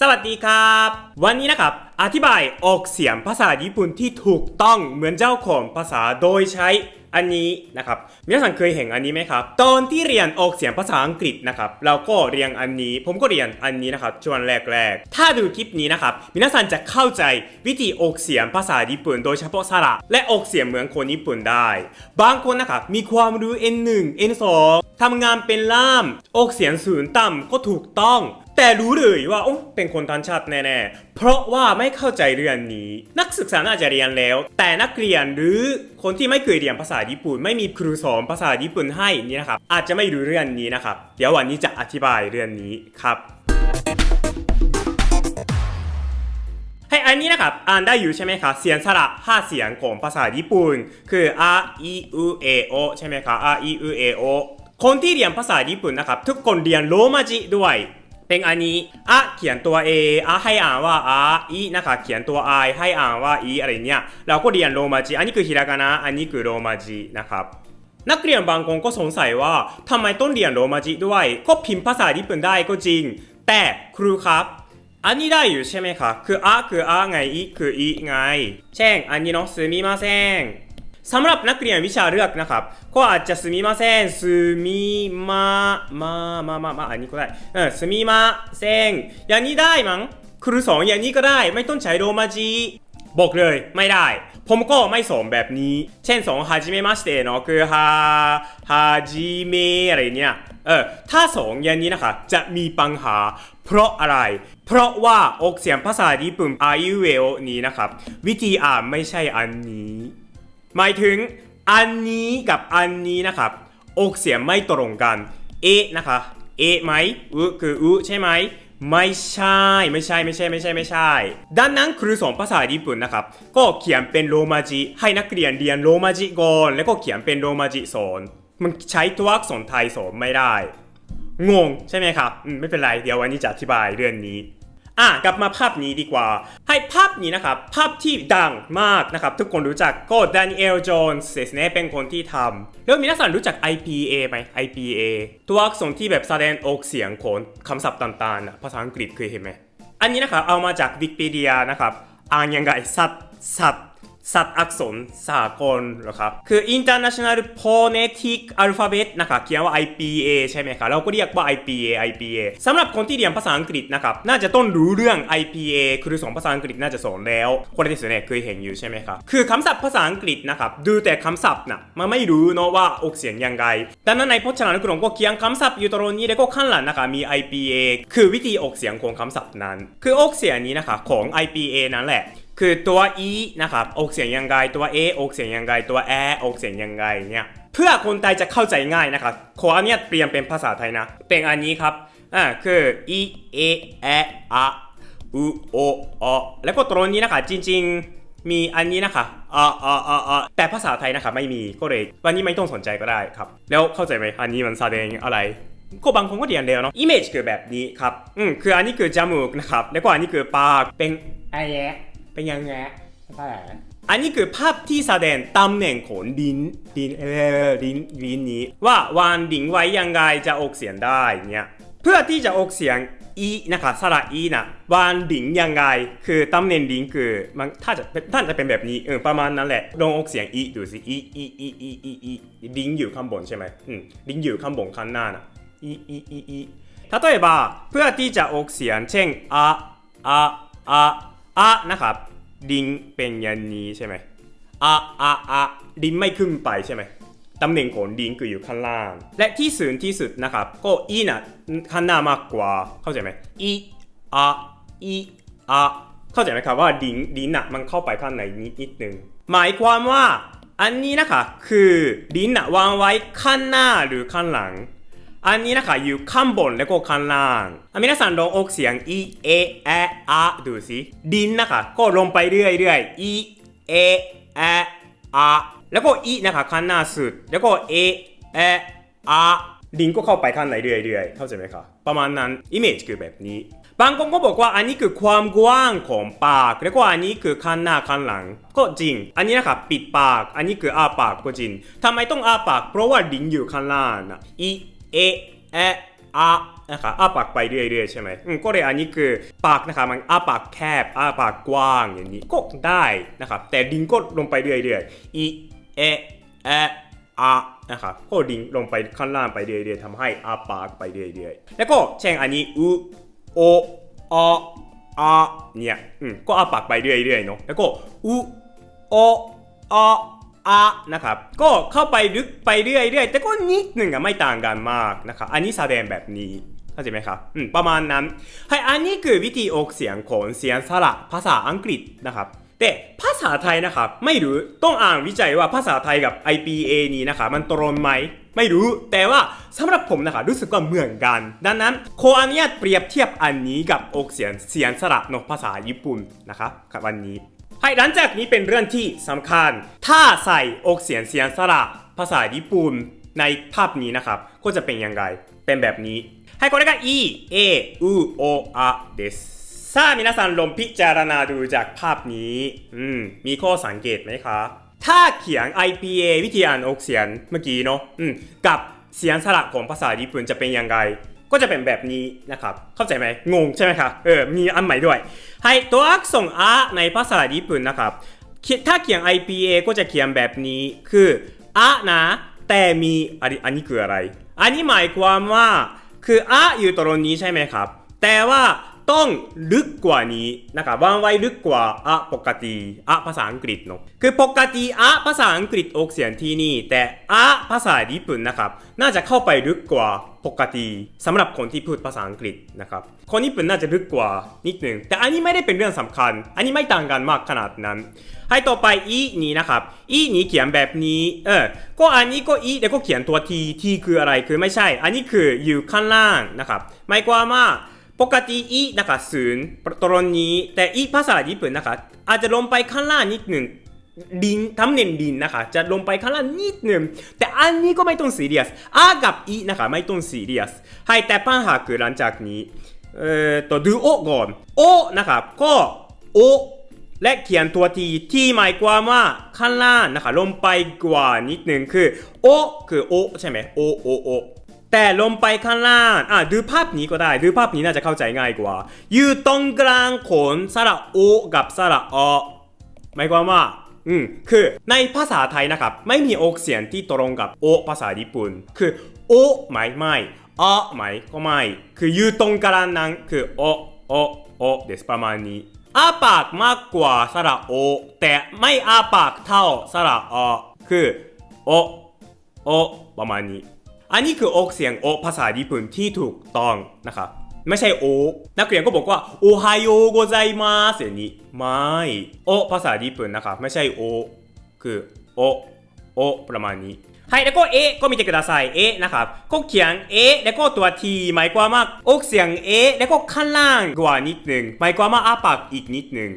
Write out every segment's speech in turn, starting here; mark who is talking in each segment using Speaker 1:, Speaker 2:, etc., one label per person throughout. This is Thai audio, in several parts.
Speaker 1: สวัสดีครับ วันนี้นะครับ อธิบายออกเสียงภาษาญี่ปุ่นที่ถูกต้องเหมือนเจ้าของภาษาโดยใช้อันนี้นะครับ皆さんเคยเห็นอันนี้ไหมครับ ตอนที่เรียนออกเสียงภาษาอังกฤษนะครับ เราก็เรียนอันนี้ ผมก็เรียนอันนี้นะครับช่วงแรกๆ ถ้าดูคลิปนี้นะครับ皆さんจะเข้าใจวิธีออกเสียงภาษาญี่ปุ่น โดยเฉพาะสระและออกเสียงเหมือนคนญี่ปุ่นได้ บางคนนะครับมีความรู้ N1 N2 ทำงานเป็นล่ามออกเสียงสูงต่ำก็ถูกต้อง แต่รู้เลยว่าโอ้เป็นคนทันชาติแน่ๆ เพราะว่าไม่เข้าใจเรื่องนี้ นักศึกษาน่าจะเรียนแล้ว แต่นักเรียนหรือคนที่ไม่เคยเรียนภาษาญี่ปุ่น ไม่มีครูสอนภาษาญี่ปุ่นให้นี่นะครับ อาจจะไม่รู้เรื่องนี้นะครับ เดี๋ยววันนี้จะอธิบายเรื่องนี้ครับให้อันนี้นะครับ อ่านได้อยู่ใช่ไหมครับเสียงสระห้าเสียงของภาษาญี่ปุ่น คือ a i u a o ใช่ไหมครับ a i u a o คนที่เรียนภาษาญี่ปุ่นนะครับ ทุกคนเรียนโรมาจิด้วย เปลงอันนี้อะเขียนตัว A อะให้อ่านว่าอะอีนะคะ เขียนตัว I ให้อ่านว่าอีอะไรเนี่ย เราก็เรียนโรมาจี อันนี้คือฮิรากานะ อันนี้คือโรมาจีนะครับนักเรียนบางคนก็สงสัยว่าทำไมต้องเรียนโรมาจิด้วย ก็พิมพ์ภาษาญี่ปุ่นได้ก็จริง แต่ครูครับ อันนี้ได้อยู่ใช่ไหมคะคืออะคืออะไงอีคืออีไง เช่นอันนี้เนาะซึมิมาเซง สำหรับนักเรียนวิชาเลือกนะครับ ก็อาจจะสมิมาเซนสมิมามามามามาอันนี้ก็ได้เออสมิมาเซนอย่างนี้ได้มั้งครูสองอย่างนี้ก็ได้ไม่ต้องใช้โรมาจีบอกเลยไม่ได้ ผมก็ไม่สอนแบบนี้ เช่นสองฮาจิเมมาสเตเนาะคือฮาฮาจิเมอะไรเนี่ยเออถ้าสองอย่างนี้นะคะ จะมีปัญหา เพราะอะไร เพราะว่าออกเสียงภาษาญี่ปุ่นอายุเวลนี้นะครับ วิธีอ่านไม่ใช่อันนี้ หมายถึงอันนี้กับอันนี้นะครับ ออกเสียงไม่ตรงกัน เอะนะคะ เอะไหมอุคืออุใช่ไหม ไม่ใช่ ไม่ใช่ ไม่ใช่ ไม่ใช่ ไม่ใช่ ดังนั้นครูสอนภาษาญี่ปุ่นนะครับ ก็เขียนเป็นโรมาจิให้นักเรียนเรียนโรมาจิก่อน แล้วก็เขียนเป็นโรมาจิสอน มันใช้ตัวอักษรไทยสอนไม่ได้ งงใช่ไหมครับอืมไม่เป็นไร เดี๋ยววันนี้จะอธิบายเรื่องนี้ อะกลับมาภาพนี้ดีกว่า ให้ภาพนี้นะครับ ภาพที่ดังมากนะครับ ทุกคนรู้จักก็ดานิเอลโจนส์เนี่ยเป็นคนที่ทำแล้วมีนักสันรู้จัก IPA ไหม IPA ตัวอักษรที่แบบแสดงออกเสียงของคำศัพท์ต่างๆนะภาษาอังกฤษเคยเห็นไหม อันนี้นะครับเอามาจากวิกิพีเดียนะครับ อ่านยังไงสัตสัต สัตว์อักษรสากลเหรอครับ คือ International Phonetic Alphabet นะครับเขียนว่า IPA ใช่ไหมครับ เราก็เรียกว่า IPA IPA สำหรับคนที่เรียนภาษาอังกฤษนะครับ น่าจะต้องรู้เรื่อง IPA คือสอนภาษาอังกฤษน่าจะสอนแล้วคนที่สนี่ยเคยเห็นอยู่ใช่ไหมครับ คือคำศัพท์ภาษาอังกฤษนะครับ ดูแต่คำศัพท์นะมันไม่รู้เนาะว่าออกเสียงยังไง ดังนั้นในพจนานุกรมก็เขียนคำศัพท์อยู่ตรงนี้แล้วก็ข้างหลังนะครับมี IPA คือวิธีออกเสียงของคำศัพท์นั้น คือออกเสียงนี้นะครับของ IPA นั่นแหละ คือตัว e นะครับออกเสียงยังไงตัว a อออกเสียงยังไงตัว a อออกเสียงยังไงเนี่ยเพื่อคนไทยจะเข้าใจง่ายนะครับขออันเนี้ยเปลี่ยนเป็นภาษาไทยนะ เป็นอันนี้ครับอ่าคือ e a e a u o o แล้วก็ตรงนี้นะครับจริง ๆ มีอันนี้นะคะอ่าอ่าอ่าอ่าแต่ภาษาไทยนะครับไม่มีก็เลยวันนี้ไม่ต้องสนใจก็ได้ครับ แล้วเข้าใจไหมอันนี้มันแสดงอะไรก็บางคนก็เรียนแล้วเนาะอิมเมจคือแบบนี้ครับ อืมคืออันนี้คือจมูกนะครับ แล้วก็อันนี้คือปาก เป็นอะไร เป็นยังไงอันนี้คือภาพที่แสดงตำแหน่งของลิ้นลิ้นเออลิ้นลิ้นนี้ ว่าวางลิ้นไว้ยังไงจะออกเสียงได้เนี่ยเพื่อที่จะออกเสียงอีนะคะสระอีนะวางลิ้นยังไง คือตำแหน่งลิ้นคือมันถ้าจะถ้าจะเป็นแบบนี้เออประมาณนั้นแหละลองออกเสียงอีดูสิอีอีอีอีอีอีลิ้นอยู่ข้างบนใช่ไหมอืมลิ้นอยู่ข้างบนข้างหน้านะ อีอีอีอี例えばเพื่อที่จะออกเสียงเช่นอะอะอะ อะนะครับ ดิ้งเป็นย่านี้ใช่ไหมอะอะอะดิ้งไม่ขึ้นไปใช่ไหมตำแหน่งของดิ้งคืออยู่ข้างล่าง และที่สูงที่สุดนะครับ ก็อีน่ะข้างหน้ามากกว่าเข้าใจไหมอีอะอีอะเข้าใจไหมครับว่าดิ้งดิ้งน่ะมันเข้าไปข้างในนิดนิดนึงหมายความว่าอันนี้นะคะคือดิ้งน่ะวางไว้ข้างหน้าหรือข้างหลัง อันนี้นะคะอยู่ข้างบนแล้วก็ข้างล่างอ่ะ皆さんลองออกเสียง e a e a ดูสิดินนะคะก็ลงไปเรื่อยๆ e a e a แล้วก็ e นะคะข้างหน้าสุด แล้วก็ a e a ดินก็เข้าไปข้างในเรื่อยๆ เข้าใจไหมคะประมาณนั้นอิมเมจคือแบบนี้ บางคนก็บอกว่าอันนี้คือความกว้างของปาก แล้วก็อันนี้คือข้างหน้าข้างหลัง ก็จริง อันนี้นะครับปิดปาก อันนี้คืออ้าปากก็จริงทำไมต้องอ้าปาก เพราะว่าดินอยู่ข้างล่างนะ e เอเออาอนะครับอ้าปากไปเรื่อยๆใช่ไหมอืมก็เลยอันนี้คือปากนะครับมันอ้าปากแคบอ้าปากกว้างอย่างนี้ก็ได้นะครับแต่ดินก็ลงไปเรื่อยๆอีเอเออะนะครับก็ดินลงไปข้างล่างไปเรื่อยๆทำให้อ้าปากไปเรื่อยๆแล้วก็เช่นอันนี้อุโอออะเนี่ยอืมก็อ้าปากไปเรื่อยๆเนาะแล้วก็อุโออะ อะนะครับ ก็เข้าไปลึกไปเรื่อยๆ แต่ก็นิดหนึ่งอะไม่ต่างกันมากนะครับ อันนี้แสดงแบบนี้เข้าใจไหมครับ อืม ประมาณนั้น ให้ อันนี้คือวิธีออกเสียงของเสียงสระภาษาอังกฤษนะครับแต่ภาษาไทยนะครับ ไม่รู้ต้องอ่านวิจัยว่าภาษาไทยกับ IPA นี้นะครับมันตรงไหม ไม่รู้ แต่ว่าสำหรับผมนะครับรู้สึกว่าเหมือนกัน ดังนั้นขออนุญาตเปรียบเทียบอันนี้กับออกเสียงเสียงสระในภาษาญี่ปุ่นนะครับกับอันนี้ ให้หลังจากนี้เป็นเรื่องที่สำคัญ ถ้าใส่ออกเสียงเสียงสระภาษาญี่ปุ่นในภาพนี้นะครับ ก็จะเป็นยังไง เป็นแบบนี้ ให้これがいเอうโออะですさあ皆さんลองพิจารณาดูจากภาพนี้ อืม มีข้อสังเกตไหมครับ ถ้าเขียน IPA วิธีอ่านออกเสียงเมื่อกี้เนาะ อืม กับเสียงสระของภาษาญี่ปุ่นจะเป็นยังไง ก็จะเป็นแบบนี้นะครับ เข้าใจไหมงงใช่ไหมครับเออมีอันใหม่ด้วยให้ตัวอักษรอาในภาษาญี่ปุ่นนะครับถ้าเขียน IPA ก็จะเขียนแบบนี้คืออะนะแต่มีอันอันนี้คืออะไร อันนี้หมายความว่าคืออะอยู่ตรงนี้ใช่ไหมครับ แต่ว่า ต้องลึกกว่านี้นะครับวางไว้ลึกกว่าอะปกติอะภาษาอังกฤษเนาะคือปกติอะภาษาอังกฤษออกเสียงที่นี่ แต่อะภาษาญี่ปุ่นนะครับน่าจะเข้าไปลึกกว่าปกติสำหรับคนที่พูดภาษาอังกฤษนะครับคนญี่ปุ่นน่าจะลึกกว่านิดหนึ่งแต่อันนี้ไม่ได้เป็นเรื่องสำคัญ อันนี้ไม่ต่างกันมากขนาดนั้น ให้ต่อไปอีนี้นะครับอีนี้เขียนแบบนี้เออก็อันนี้ก็อีแล้วก็เขียนตัวทีทีคืออะไรคือไม่ใช่ อันนี้คืออยู่ข้างล่างนะครับหมายความว่า ปกติอีนะครับศูนย์ตรงนี้ แต่อีภาษาญี่ปุ่นนะครับอาจจะลงไปข้างล่างนิดหนึ่งดินทำเนียนดินนะคะ จะลงไปข้างล่างนิดหนึ่งแต่อันนี้ก็ไม่ต้องซีเรียสอากับอีนะคะไม่ต้องซีเรียสให้แต่ปัญหาคือหลังจากนี้เอ่อตัวดูโอก่อนโอนะครับก็โอและเขียนตัวทีที่หมายความว่าข้างล่างนะคะลงไปกว่านิดหนึ่งคือโอคือโอใช่ไหมโอโอโอ แต่ลงไปข้างล่างอะดูภาพนี้ก็ได้ดูภาพนี้น่าจะเข้าใจง่ายกว่า อยู่ตรงกลางของสระโอกับสระอหมายความว่าอืมคือในภาษาไทยนะครับ ไม่มีออกเสียงที่ตรงกับโอภาษาญี่ปุ่น คือโอหมายไม่อะหมายก็ไม่ คืออยู่ตรงกลางนั้นคือโอโอโอเดสประมาณนี้อาปากมากกว่าสระโอ แต่ไม่อาปากเท่าสระอคือโอโอประมาณนี้ อันนี้คือโอกเสียงโอภาษาญี่ปุ่นที่ถูกต้องนะครับไม่ใช่โอนักเรียนก็บอกว่าโอไฮโอโกไซมาเสียนี้ไม่โอภาษาญี่ปุ่นนะครับไม่ใช่โอคือโอโอประมาณนี้ใはい、แล้วก็เอก็มีแต่กระดาษเอนะครับ ก็เขียนเอแล้วก็ตัวทีหมายความว่าออเสียงเอแล้วก็ข้างล่างกว่านิดหนึ่งหมายความว่าอาปากอีกนิดหนึ่ง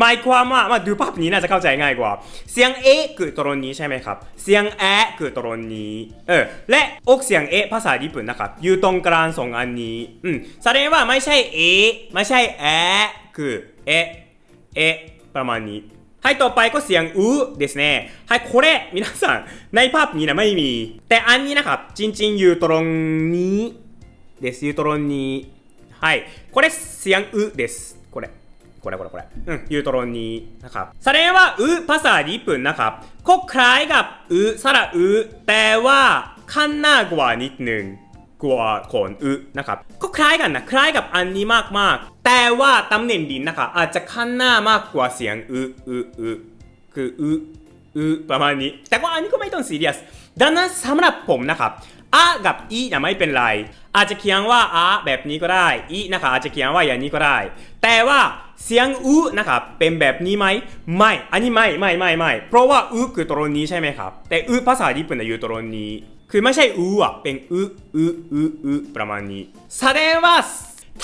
Speaker 1: หมายความว่ามาดูภาพนี้น่าจะเข้าใจง่ายกว่า เสียง A คือตรงนี้ใช่ไหมครับ เสียง A คือตรงนี้ เออ และออกเสียง A ภาษาญี่ปุ่นนะครับ อยู่ตรงกลางสองอันนี้ อืมแสดงว่าไม่ใช่ A ไม่ใช่ A คือ A A ประมาณนี้ はい、ต่อไปก็เสียงอูですねはい、これ、皆さん、ในภาพนี้นะไม่มี แต่อันนี้นะครับ จริงๆ อยู่ตรงนี้ですอยู่ตรงนี้はい、これเสียงอูです これこれこれこれうんอยู่ตรงนี้นะครับแสดงว่าอูภาษาญี่ปุ่นนะครับก็คล้ายกับอูสระอูแต่ว่าขั้นหน้ากว่านิดหนึ่ง กว่าขนอึนะครับ ก็คล้ายกันนะ คล้ายกับอันนี้มากๆ แต่ว่าตำแหน่งดินนะครับอาจจะขั้นหน้ามากกว่าเสียงอึอึอึคืออึอึประมาณนี้ แต่ว่าอันนี้ก็ไม่ต้องซีเรียส ดังนั้นสำหรับผมนะครับ อะกับอีนะไม่เป็นไรอาจจะเขียนว่าอะแบบนี้ก็ได้อีนะครับอาจจะเขียนว่าอย่างนี้ก็ได้ แต่ว่าเสียงอูนะครับเป็นแบบนี้ไหมไม่ อันนี้ไม่ไม่ไม่ไม่เพราะว่าอูคือตรงนี้ใช่ไหมครับ แต่อูภาษาญี่ปุ่นนะอยู่ตรงนี้ คือไม่ใช่อูอะเป็นอูอูอูอูประมาณนี้แสดงว่า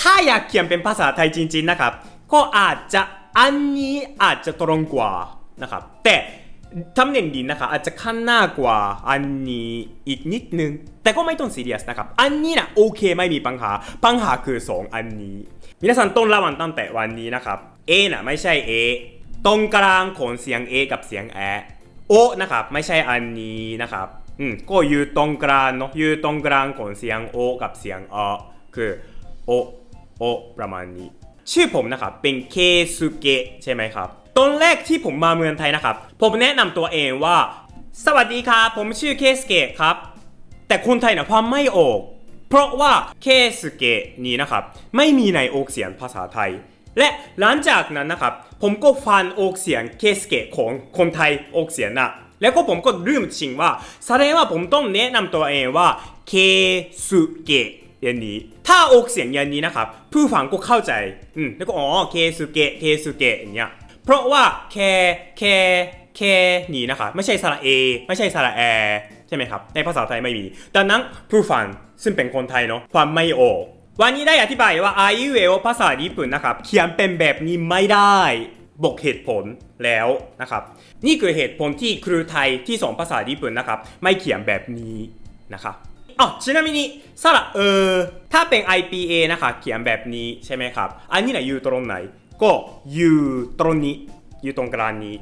Speaker 1: ถ้าอยากเขียนเป็นภาษาไทยจริง ๆนะครับ ก็อาจจะอันนี้อาจจะตรงกว่านะครับ แต่ ทำเหน่นดีนะคะอาจจะขั้นหน้ากว่าอันนี้อีกนิดนึง แต่ก็ไม่ต้องซีเรียสนะครับ อันนี้นะโอเคไม่มีปัญหา ปัญหาคือ 2 อันนี้มีนักสันต้นละวันตั้งแต่วันนี้นะครับ A นะไม่ใช่ A ตรงกลางของเสียง A กับเสียงแอโอนะครับไม่ใช่อันนี้นะครับอืมก็อยู่ตรงกลางเนาะอยู่ตรงกลางของเสียงโอกับเสียงเอคือโอโอประมาณนี้ ชื่อผมนะครับเป็นเคสุเกะใช่ไหมครับ ตอนแรกที่ผมมาเมืองไทยนะครับ ผมแนะนำตัวเองว่า สวัสดีครับผมชื่อเคสเกะครับ แต่คนไทยนะความไม่ออก เพราะว่าเคสเกะนี้นะครับ ไม่มีในออกเสียงภาษาไทย และหลังจากนั้นนะครับ ผมก็ฟังออกเสียงเคสเกะของคนไทยออกเสียงนะแล้วก็ผมก็ลืมจริงว่าแสดงว่าผมต้องแนะนำตัวเองว่าเคสุเกะอย่างนี้ ถ้าออกเสียงอย่างนี้นะครับ ผู้ฟังก็เข้าใจ อืม แล้วก็อ๋อ เคสุเกะ เคสุเกะอย่างเงี้ย เพราะว่าแคแคแคนี้นะครับไม่ใช่สระเอ ไม่ใช่สระแอ ใช่ไหมครับ ในภาษาไทยไม่มี ดังนั้นผู้ฟังซึ่งเป็นคนไทยเนาะความไม่ออก วันนี้ได้อธิบายว่าอายุเอโอภาษาญี่ปุ่นนะครับ เขียนเป็นแบบนี้ไม่ได้ บอกเหตุผลแล้วนะครับ นี่คือเหตุผลที่ครูไทยที่สอนภาษาญี่ปุ่นนะครับ ไม่เขียนแบบนี้นะครับอ๋อちなみにสระเออถ้าเป็น IPA นะคะเขียนแบบนี้ใช่ไหมครับ อันนี้นะอยู่ตรงไหน ก็อยู่ตรงนี้อยู่ตรงกลางนี้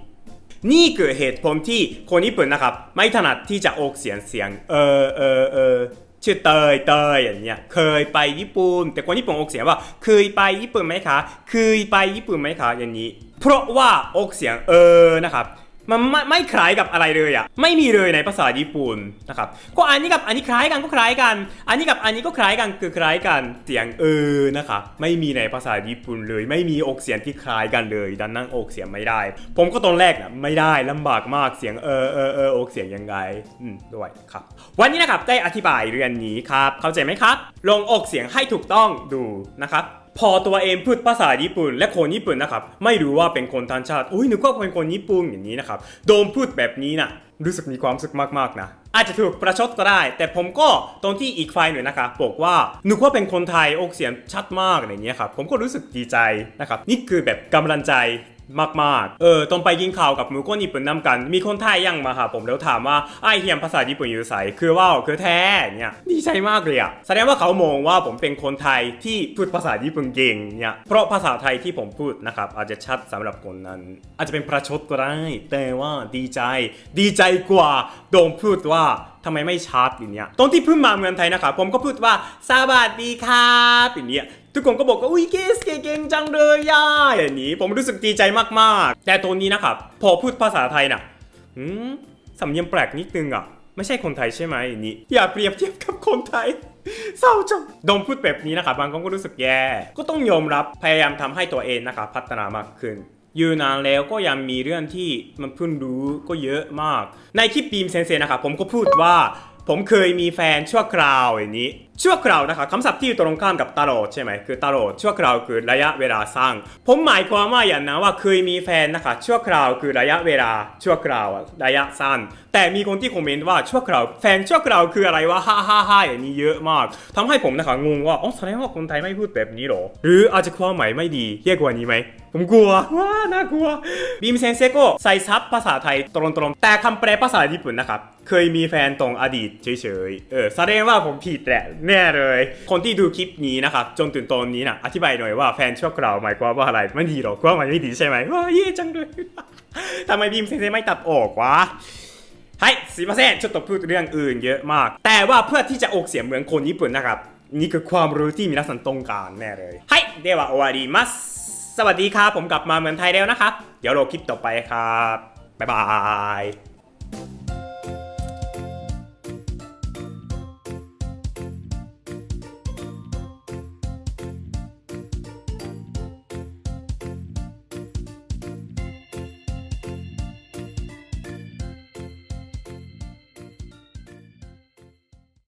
Speaker 1: นี่คือเหตุผลที่คนญี่ปุ่นนะครับ ไม่ถนัดที่จะออกเสียงเสียง เออเออเออชื่อเตยเตยอย่างเงี้ยเคยไปญี่ปุ่น แต่คนญี่ปุ่นออกเสียงว่าเคยไปญี่ปุ่นไหมคะเคยไปญี่ปุ่นไหมคะอย่างนี้ เพราะว่าออกเสียงเออนะครับ มันไม่ไม่คล้ายกับอะไรเลยอะไม่มีเลยในภาษาญี่ปุ่นนะครับก็อันนี้กับอันนี้คล้ายกันก็คล้ายกัน อันนี้กับอันนี้ก็คล้ายกันคือคล้ายกันเสียงเออนะครับไม่มีในภาษาญี่ปุ่นเลย ไม่มีอกเสียงที่คล้ายกันเลยดังนั้นอกเสียงไม่ได้ ผมก็ตอนแรกนะไม่ได้ลำบากมากเสียงเออเออเอออกเสียงยังไงอืมด้วยครับวันนี้นะครับได้อธิบายเรื่องนี้ครับเข้าใจไหมครับ ลงอกเสียงให้ถูกต้องดูนะครับ พอตัวเองพูดภาษาญี่ปุ่น และคนญี่ปุ่นนะครับ ไม่รู้ว่าเป็นคนต่างชาติ อุ้ยนึกว่าเป็นคนญี่ปุ่นอย่างนี้นะครับ โดนพูดแบบนี้นะรู้สึกมีความสุขมากๆนะอาจจะถูกประชดก็ได้ แต่ผมก็ตรงที่อีกฝ่ายหนึ่งนะคะบอกว่านึกว่าเป็นคนไทยออกเสียงชัดมากอะไรเงี้ยครับผมก็รู้สึกดีใจนะครับนี่คือแบบกำลังใจ มากๆ เออตอนไปกินข้าวกับหมูก้นญี่ปุ่นนำกัน มีคนไทยยังมาหาผมแล้วถามว่าไอเฮียนภาษาญี่ปุ่นอยู่ใสคือว่าคือแท้เนี่ยดีใจมากเลยอะแสดงว่าเขามองว่าผมเป็นคนไทยที่พูดภาษาญี่ปุ่นเก่งเนี่ยเพราะภาษาไทยที่ผมพูดนะครับอาจจะชัดสำหรับคนนั้น อาจจะเป็นประชดก็ได้ แต่ว่าดีใจ ดีใจกว่าโดมพูดว่าทำไมไม่ชัดอย่างเนี้ยตอนที่เพิ่งมาเมืองไทยนะครับผมก็พูดว่าสวัสดีครับอย่างเนี้ยทุกคนก็บอกว่าอุ้ยเกสเก่งจังเลยย่าอย่างนี้ผมรู้สึกดีใจมากๆ แต่ตัวนี้นะครับพอพูดภาษาไทยน่ะหืมสำเนียงแปลกนิดนึงอะไม่ใช่คนไทยใช่ไหมอย่างนี้อย่าเปรียบเทียบกับคนไทยเศร้าจังโดมพูดแบบนี้นะครับบางคนก็รู้สึกแย่ ก็ต้องยอมรับพยายามทำให้ตัวเองนะครับพัฒนามากขึ้น อยู่นานแล้วก็ยังมีเรื่องที่มันเพิ่งรู้ก็เยอะมาก ในคลิปบีมเซนเซนะครับผมก็พูดว่าผมเคยมีแฟนชั่วคราวอย่างนี้ ชั่วคราวนะครับคำศัพท์ที่อยู่ตรงข้ามกับตลอดใช่ไหมคือตลอดชั่วคราวคือระยะเวลาสั้นผมหมายความว่าอย่างนั้นว่าเคยมีแฟนนะคะชั่วคราวคือระยะเวลาชั่วคราวระยะสั้น แต่มีคนที่คอมเมนต์ว่าชั่วคราวแฟนชั่วคราวคืออะไรวะฮ่าฮ่าฮ่าอย่างนี้เยอะมากทำให้ผมนะคะงงว่าอ๋อแสดงว่าคนไทยไม่พูดแบบนี้หรอ หรืออาจจะความหมายไม่ดีแย่กว่านี้ไหมผมกลัวว้าน่ากลัวบีมเซนเซก็ใส่ซับภาษาไทยตรงๆ แต่คำแปลภาษาญี่ปุ่นนะครับ เคยมีแฟนตรงอดีตเฉยๆ เออแสดงว่าผมผิดแหละแน่เลย คนที่ดูคลิปนี้นะครับ จนถึงตอนนี้นะอธิบายหน่อยว่าแฟนชั่วคราวหมายความว่าอะไรไม่ดีหรอกว่ามันไม่ดีใช่ไหมว้าเย่จังเลย ทำไมบีมเซนเซไม่ตัดออกวะ はいすいませんちょっとพูดเรื่องอื่นเยอะมาก แต่ว่าเพื่อที่จะออกเสียงเหมือนคนญี่ปุ่นนะครับ นี่คือความรู้ที่皆さんต้องการแน่เลยはいでは終わります สวัสดีครับผมกลับมาเมืองไทยแล้วนะครับ เดี๋ยวราคลิปต่อไปครับ บ๊ายบาย